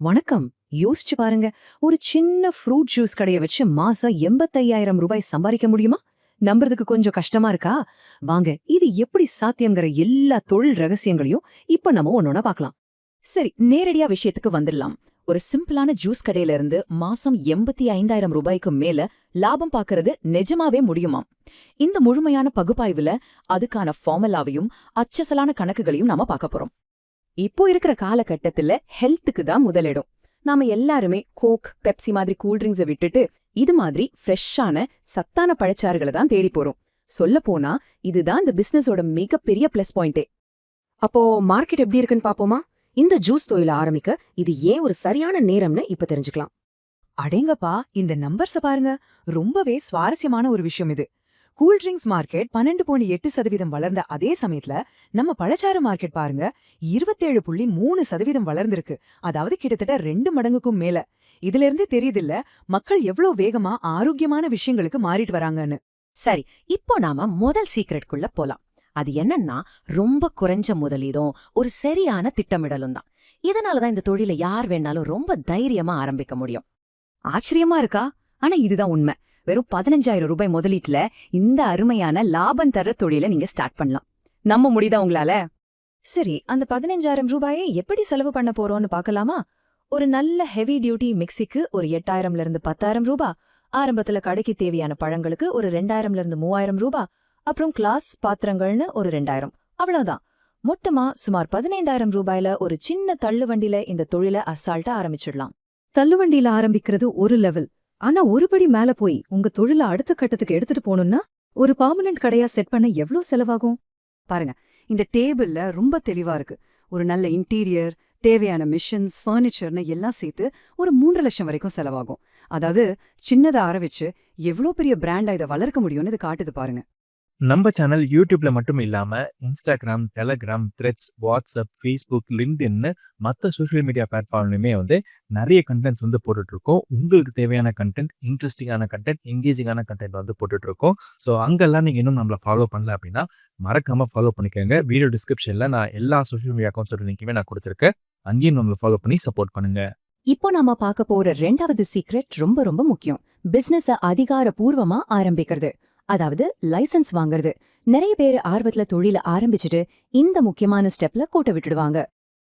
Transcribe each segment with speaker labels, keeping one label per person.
Speaker 1: வணக்கம். யோசிச்சு பாருங்க. ஒரு சின்ன ஃப்ரூட் ஜூஸ் கடையை வச்சு மாசம் எண்பத்தையாயிரம் ரூபாய் சம்பாதிக்க முடியுமா? நம்புறதுக்கு கொஞ்சம் கஷ்டமா இருக்கா? வாங்க இது எப்படி சாத்தியங்கிற எல்லா தொழில் ரகசியங்களையும் இப்ப நம்ம ஒன்னொன்னா பார்க்கலாம்.
Speaker 2: சரி நேரடியா விஷயத்துக்கு வந்துடலாம். ஒரு சிம்பிளான ஜூஸ் கடையில இருந்து மாசம் எண்பத்தி ஐந்தாயிரம் ரூபாய்க்கு மேல லாபம் பார்க்கறது நிஜமாவே முடியுமாம் இந்த முழுமையான பகுப்பாய்வுல அதுக்கான ஃபார்முலாவையும் அச்சசலான கணக்குகளையும் நாம பார்க்க போறோம். இப்போ இருக்கிற காலகட்டத்துல ஹெல்த்துக்கு தான் முதலிடம். நாம எல்லாருமே கோக் பெப்சி மாதிரி கூல்ட்ரிங்க்ஸை விட்டுட்டு இது மாதிரி ஃப்ரெஷ்ஷான சத்தான பழச்சாறுகளை தான் தேடி போறோம். சொல்ல போனா இதுதான் இந்த பிசினஸோட மிகப்பெரிய பிளஸ் பாயிண்டே
Speaker 1: அப்போ மார்க்கெட் எப்படி இருக்குன்னு பாப்போமா? இந்த ஜூஸ் தொழில ஆரம்பிக்க இது ஏன் ஒரு சரியான நேரம்னு இப்ப தெரிஞ்சுக்கலாம்.
Speaker 3: அடேங்கப்பா இந்த நம்பர்ஸ பாருங்க. ரொம்பவே சுவாரஸ்யமான ஒரு விஷயம் இது. கூல் ட்ரிங்க்ஸ் மார்க்கெட் பன்னெண்டு புள்ளி எட்டு சதவீதம் வளர்ந்த அதே சமயத்துல நம்ம பழச்சாறு மார்க்கெட் பாருங்க இருபத்தேழு புள்ளி மூணு சதவீதம் வளர்ந்திருக்கு. அதாவது கிட்டத்தட்ட ரெண்டு மடங்குக்கும் மேல. இதுல இருந்தே தெரியுதில்ல மக்கள் எவ்வளவு வேகமா ஆரோக்கியமான விஷயங்களுக்கு மாறிட்டு வராங்கன்னு.
Speaker 2: சரி இப்போ நாம முதல் சீக்ரெட்குள்ள போலாம். அது என்னன்னா ரொம்ப குறைஞ்ச முதலீதும் ஒரு சரியான திட்டமிடலும் தான். இதனாலதான் இந்த தொழிலை யார் வேணாலும் ரொம்ப தைரியமா ஆரம்பிக்க முடியும்.
Speaker 1: ஆச்சரியமா இருக்கா? ஆனா இதுதான் உண்மை. வெறும் பதினஞ்சாயிரம் ரூபாய் முதலீட்டுல இந்த அருமையான லாபம் தர்ற தொழில நீங்க ஸ்டார்ட் பண்ணலாம். நம்ப முடியுதா உங்களால? சரி அந்த பதினஞ்சாயிரம் ரூபாயை எப்படி செலவு பண்ண போறோம்னு பார்க்கலாமா? ஒரு நல்ல ஹெவி டியூட்டி மிக்சிக்கு ஒரு எட்டாயிரம்ல இருந்து பத்தாயிரம் ரூபா ஆரம்பத்துல கடைக்கு தேவையான பழங்களுக்கு ஒரு ரெண்டாயிரம்ல இருந்து மூவாயிரம் ரூபா அப்புறம் கிளாஸ் பாத்திரங்கள்னு ஒரு ரெண்டாயிரம். அவ்வளவுதான். மொத்தமா சுமார் பதினைந்தாயிரம் ரூபாயில ஒரு சின்ன தள்ளுவண்டியில இந்த தொழிலை அசால்ட்டா ஆரம்பிச்சிடலாம். தள்ளுவண்டியில ஆரம்பிக்கிறது ஒரு லெவல் ஆனா ஒருபடி மேல போய் உங்க தொழில அடுத்த கட்டத்துக்கு எடுத்துட்டு போகணும்னா ஒரு பர்மனன்ட் கடையா செட் பண்ண எவ்ளோ செலவாகும்?
Speaker 3: பாருங்க இந்த டேபிள்ல ரொம்ப தெளிவா இருக்கு. ஒரு நல்ல இன்டீரியர் தேவையான மிஷின்ஸ் ஃபர்னிச்சர்னு எல்லாம் சேர்த்து ஒரு மூன்று லட்சம் வரைக்கும் செலவாகும். அதாவது சின்னதை ஆரம்பிச்சு எவ்வளோ பெரிய பிராண்டா இதை வளர்க்க முடியும்னு இது காட்டுது பாருங்க.
Speaker 4: நம்ம சேனல் யூடியூப்ல மட்டும் இல்லாம Instagram Telegram Threads WhatsApp Facebook லிங்க்டின்னு மற்ற சோஷியல் மீடியா பிளாட்ஃபார்ம்லையுமே வந்து நிறைய கண்டென்ட்ஸ் வந்து போட்டுட்டு இருக்கோம் உங்களுக்கு தேவையான கண்டென்ட் இன்ட்ரெஸ்டிங்கான கண்டென்ட் எங்கேஜிங்கான கண்டென்ட் வந்து போட்டுட்டு இருக்கோம் ஸோ அங்கெல்லாம் நீங்க இன்னும் நம்மளை ஃபாலோ பண்ணல அப்படின்னா மறக்காம ஃபாலோ பண்ணிக்கோங்க. வீடியோ டிஸ்கிரிப்ஷன்ல நான் எல்லா சோஷியல் மீடியா அக்கௌண்ட்ஸோட லிங்க்குமே நான் கொடுத்துருக்கேன். அங்கேயும் நம்மளை ஃபாலோ பண்ணி சப்போர்ட் பண்ணுங்க.
Speaker 2: இப்போ நாம பார்க்க போற ரெண்டாவது சீக்ரெட் ரொம்ப ரொம்ப முக்கியம். பிசினஸ அதிகாரப்பூர்வமா ஆரம்பிக்கிறது. அதாவது லைசென்ஸ் வாங்குறது. நிறைய பேர் ஆர்வத்துல தொழில ஆரம்பிச்சுட்டு இந்த முக்கியமான ஸ்டெப்ல கூட்ட விட்டுடுவாங்க.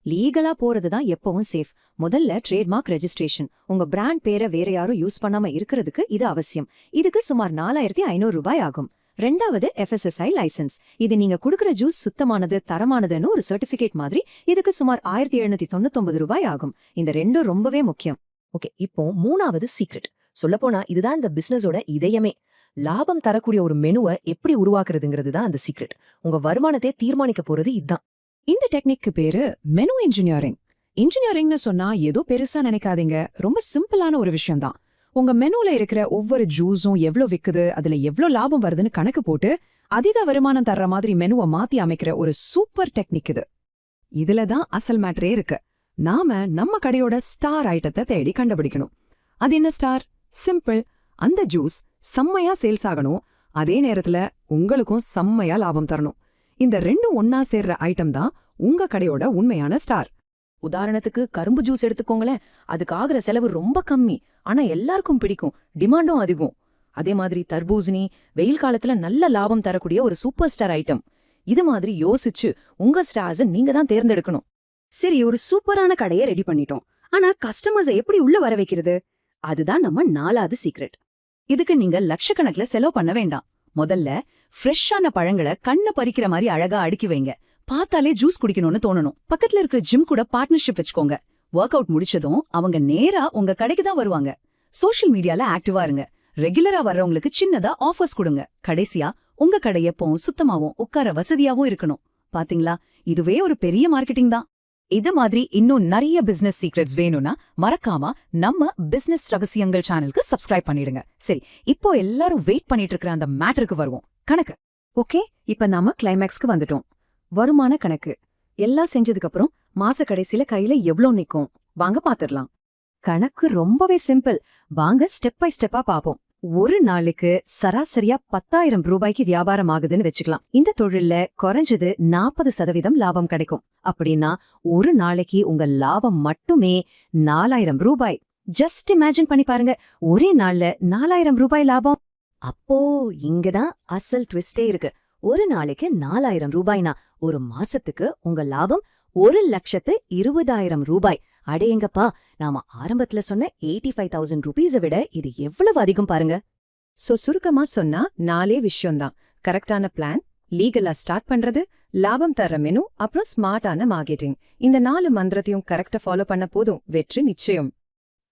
Speaker 2: லீகலா போறது தான் எப்பவும் சேஃப். முதல்ல ட்ரேட்மார்க் ரெஜிஸ்ட்ரேஷன். உங்க பிராண்ட் பேரை வேற யாரும் யூஸ் பண்ணாம இருக்கிறதுக்கு இது அவசியம். இதுக்கு சுமார் நாலாயிரத்தி ஐநூறு ரூபாய் ஆகும். ரெண்டாவது எஃப்எஸ்எஸ்ஐ லைசென்ஸ். இது நீங்க குடுக்குற ஜூஸ் சுத்தமானது தரமானதுன்னு ஒரு சர்டிபிகேட் மாதிரி இதுக்கு சுமார் ஆயிரத்தி எழுநூத்தி தொண்ணூத்தொன்பது ரூபாய் ஆகும். இந்த ரெண்டும் ரொம்பவே முக்கியம். ஓகே இப்போ மூணாவது சீக்ரெட். சொல்லப்போனா இதுதான் இந்த பிசினஸோட இதயமே. லாபம் தரக்கூடிய ஒரு மெனுவை எப்படி உருவாக்குறதுங்கிறது தான் அந்த சீக்ரெட் உங்க வருமானத்தை தீர்மானிக்க போறது இதுதான்
Speaker 3: இந்த டெக்னிக்கு பேரு மெனு இன்ஜினியரிங் இன்ஜினியரிங்னு சொன்னா ஏதோ பெருசா நினைக்காதீங்க. ரொம்ப சிம்பிளான ஒரு விஷயம்தான் உங்க மெனுல இருக்கிற ஒவ்வொரு ஜூஸும் எவ்வளவு விக்குது அதுல எவ்வளவு லாபம் வருதுன்னு கணக்கு போட்டு அதிக வருமானம் தர்ற மாதிரி மெனுவை மாத்தி அமைக்கிற ஒரு சூப்பர் டெக்னிக் இது. இதுல தான் அசல் மேட்டரே இருக்கு. நாம நம்ம கடையோட ஸ்டார் ஐட்டத்தை தேடி கண்டுபிடிக்கணும். அது என்ன ஸ்டார் சிம்பிள் அந்த ஜூஸ் செம்மையா சேல்ஸ் ஆகணும். அதே நேரத்துல உங்களுக்கும் செம்மையா லாபம் தரணும். இந்த ரெண்டும் ஒன்னா சேர்ற ஐட்டம் தான் உங்க கடையோட உண்மையான ஸ்டார்
Speaker 2: உதாரணத்துக்கு கரும்பு ஜூஸ் எடுத்துக்கோங்களேன். அதுக்கு ஆகுற செலவு ரொம்ப கம்மி. ஆனா எல்லாருக்கும் பிடிக்கும். டிமாண்டும் அதிகம். அதே மாதிரி தர்பூசணி வெயில் காலத்துல நல்ல லாபம் தரக்கூடிய ஒரு சூப்பர் ஸ்டார் ஐட்டம் இது மாதிரி யோசிச்சு உங்க ஸ்டார்ஸ நீங்க தான் தேர்ந்தெடுக்கணும்.
Speaker 1: சரி ஒரு சூப்பரான கடையை ரெடி பண்ணிட்டோம். ஆனா கஸ்டமர்ஸை எப்படி உள்ள வர வைக்கிறது? அதுதான் நம்ம நாலாவது சீக்ரெட் இதுக்கு நீங்க லட்சக்கணக்குல செலவு பண்ண வேண்டாம். முதல்ல ஃப்ரெஷ்ஷான பழங்களை கண்ணை பறிக்கிற மாதிரி அழகா அடுக்கி வைங்க. பார்த்தாலே ஜூஸ் குடிக்கணும்னு தோணணும். பக்கத்துல இருக்கிற ஜிம் கூட பார்ட்னர்ஷிப் வச்சுக்கோங்க. ஒர்க் அவுட் முடிச்சதும் அவங்க நேரா உங்க கடைக்கு தான் வருவாங்க. சோஷியல் மீடியால ஆக்டிவா இருங்க. ரெகுலரா வர்றவங்களுக்கு சின்னதா ஆஃபர்ஸ் கொடுங்க. கடைசியா உங்க கடை எப்பவும் சுத்தமாவும் உட்கார வசதியாவும் இருக்கணும். பாத்தீங்களா? இதுவே ஒரு பெரிய மார்க்கெட்டிங் தான்.
Speaker 2: இது மாதிரி இன்னும் நிறைய பிசினஸ் சீக்ரெட்ஸ் வேணும்னா மறக்காம நம்ம பிசினஸ் ரகசியங்கள் சேனலுக்கு சப்ஸ்கிரைப் பண்ணிடுங்க. சரி இப்போ எல்லாரும் வெயிட் பண்ணிட்டு இருக்கிற அந்த மேட்டருக்கு வருவோம். கணக்கு.
Speaker 1: ஓகே இப்ப நாம கிளைமேக்ஸ்க்கு வந்துட்டோம். வருமான கணக்கு. எல்லாம் செஞ்சதுக்கு அப்புறம் மாச கடைசியில கையில எவ்ளோ நிக்கும்? வாங்க பாத்துடலாம். கணக்கு ரொம்பவே சிம்பிள் வாங்க ஸ்டெப் பை ஸ்டெப்பா பாப்போம்
Speaker 2: ஒரு நாளுக்கு சராசரியா பத்தாயிரம் ரூபாய்க்கு வியாபாரம் ஆகுதுன்னு வச்சுக்கலாம். இந்த தொழில்ல குறைஞ்சது நாற்பது சதவீதம் லாபம் கிடைக்கும். அப்படின்னா ஒரு நாளைக்கு உங்க லாபம் மட்டுமே நாலாயிரம் ரூபாய். ஜஸ்ட் இமேஜின் பண்ணி பாருங்க. ஒரே நாள்ல நாலாயிரம் ரூபாய் லாபம். அப்போ இங்கதான் அசல் ட்விஸ்டே இருக்கு. ஒரு நாளைக்கு நாலாயிரம் ரூபாய்னா ஒரு மாசத்துக்கு உங்க லாபம் ஒரு லட்சத்து இருபதாயிரம் ரூபாய். அடேங்கப்பா நாம ஆரம்பத்துல சொன்ன எயிட்டி ஃபைவ் தௌசண்ட் ருபீஸை விட இது எவ்வளவு அதிகம் பாருங்க.
Speaker 1: சோ சுருக்கமா சொன்னா நாலே விஷயம்தான். கரெக்டான பிளான் லீகலா ஸ்டார்ட் பண்றது லாபம் தர்ற மெனு அப்புறம் ஸ்மார்ட்டான மார்க்கெட்டிங். இந்த நாலு மந்திரத்தையும் கரெக்டா ஃபாலோ பண்ண போதும் வெற்றி நிச்சயம்.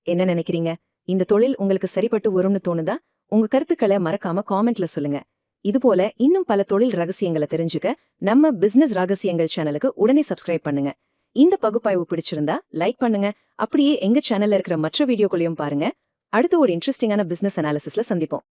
Speaker 1: என்ன நினைக்கிறீங்க? இந்த தொழில் உங்களுக்கு சரிப்பட்டு வரும்னு தோணுதா? உங்க கருத்துக்களை மறக்காம காமெண்ட்ல சொல்லுங்க. இதுபோல இன்னும் பல தொழில் ரகசியங்களை தெரிஞ்சுக்க நம்ம பிசினஸ் ரகசியங்கள் சேனலுக்கு உடனே சப்ஸ்கிரைப் பண்ணுங்க. இந்த பகுப்பாய்வு பிடிச்சிருந்தா லைக் பண்ணுங்க. அப்படியே எங்க சேனல்ல இருக்கிற மற்ற வீடியோக்களையும் பாருங்க. அடுத்து ஒரு இன்ட்ரெஸ்டிங்கான பிசினஸ் அனாலிசிஸ்ல சந்திப்போம்.